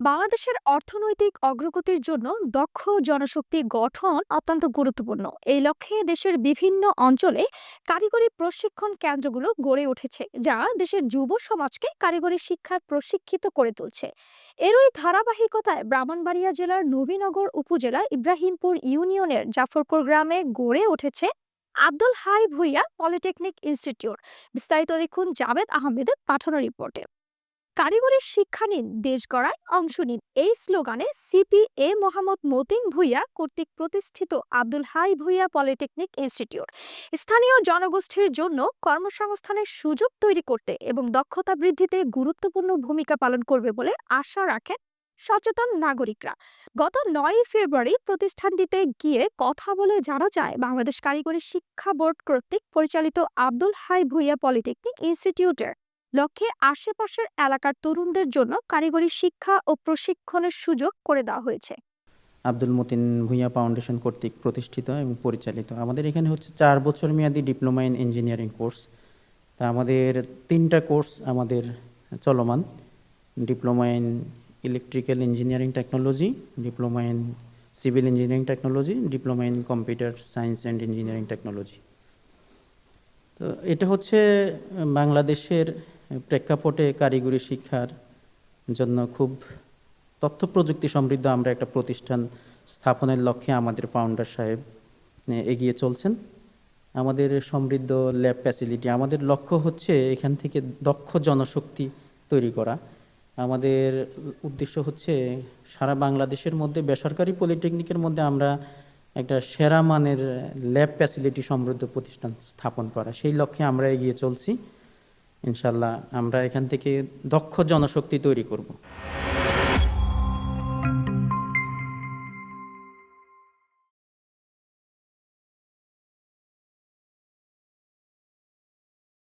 বাংলাদেশের অর্থনৈতিক অগ্রগতির জন্য দক্ষ জনশক্তি গঠন অত্যন্ত গুরুত্বপূর্ণ। এই লক্ষ্যে দেশের বিভিন্ন অঞ্চলে কারিগরি প্রশিক্ষণ কেন্দ্রগুলো গড়ে উঠেছে, যা দেশের যুব সমাজকে কারিগরি শিক্ষার প্রশিক্ষিত করে তুলছে। এরই ধারাবাহিকতায় ব্রাহ্মণবাড়িয়া জেলার নবীনগর উপজেলা ইব্রাহিমপুর ইউনিয়নের জাফরপুর গ্রামে গড়ে উঠেছে আব্দুল হাই ভুইয়া পলিটেকনিক ইনস্টিটিউট। বিস্তারিত দেখুন জাভেদ আহমেদের পাঠানো রিপোর্টে। কারিগরি শিক্ষা নিন, দেশ গড়ায় অংশ নিন। এই স্লোগানে সিপি এ মোহাম্মদ মতিন ভুইয়া কর্তৃক প্রতিষ্ঠিত আব্দুল হাই ভুইয়া পলিটেকনিক ইনস্টিটিউট। স্থানীয় জনগোষ্ঠীর জন্য কর্মসংস্থানের সুযোগ তৈরি করতে এবং দক্ষতা বৃদ্ধিতে গুরুত্বপূর্ণ ভূমিকা পালন করবে বলে আশা রাখেন সচেতন নাগরিকরা। গত নয় ফেব্রুয়ারি প্রতিষ্ঠানটিতে গিয়ে কথা বলে জানা যায়, বাংলাদেশ কারিগরি শিক্ষা বোর্ড কর্তৃক পরিচালিত আব্দুল হাই ভুইয়া পলিটেকনিক ইনস্টিটিউটের লক্ষ্যে আশেপাশের এলাকার তরুণদের জন্য কারিগরি শিক্ষা ও প্রশিক্ষণের সুযোগ করে দেওয়া হয়েছে। আব্দুল মতিন ভূঁইয়া ফাউন্ডেশন কর্তৃক প্রতিষ্ঠিত এবং পরিচালিত। আমাদের এখানে হচ্ছে চার বছর মেয়াদি ডিপ্লোমা ইন ইঞ্জিনিয়ারিং কোর্স। তা আমাদের তিনটা কোর্স আমাদের চলমান। Diploma in electrical engineering technology, diploma in civil engineering technology, diploma in computer science and engineering technology. তো এটা হচ্ছে বাংলাদেশের প্রেক্ষাপটে কারিগরি শিক্ষার জন্য খুব তথ্য প্রযুক্তি সমৃদ্ধ আমরা একটা প্রতিষ্ঠান স্থাপনের লক্ষ্যে আমাদের ফাউন্ডার সাহেব এগিয়ে চলছেন। আমাদের সমৃদ্ধ ল্যাব ফ্যাসিলিটি আমাদের লক্ষ্য হচ্ছে এখান থেকে দক্ষ জনশক্তি তৈরি করা। আমাদের উদ্দেশ্য হচ্ছে সারা বাংলাদেশের মধ্যে বেসরকারি পলিটেকনিকের মধ্যে আমরা একটা সেরা মানের ল্যাব ফ্যাসিলিটি সমৃদ্ধ প্রতিষ্ঠান স্থাপন করা। সেই লক্ষ্যে আমরা এগিয়ে চলছি। ইনশাল্লাহ আমরা এখান থেকে দক্ষ জনশক্তি তৈরি করব।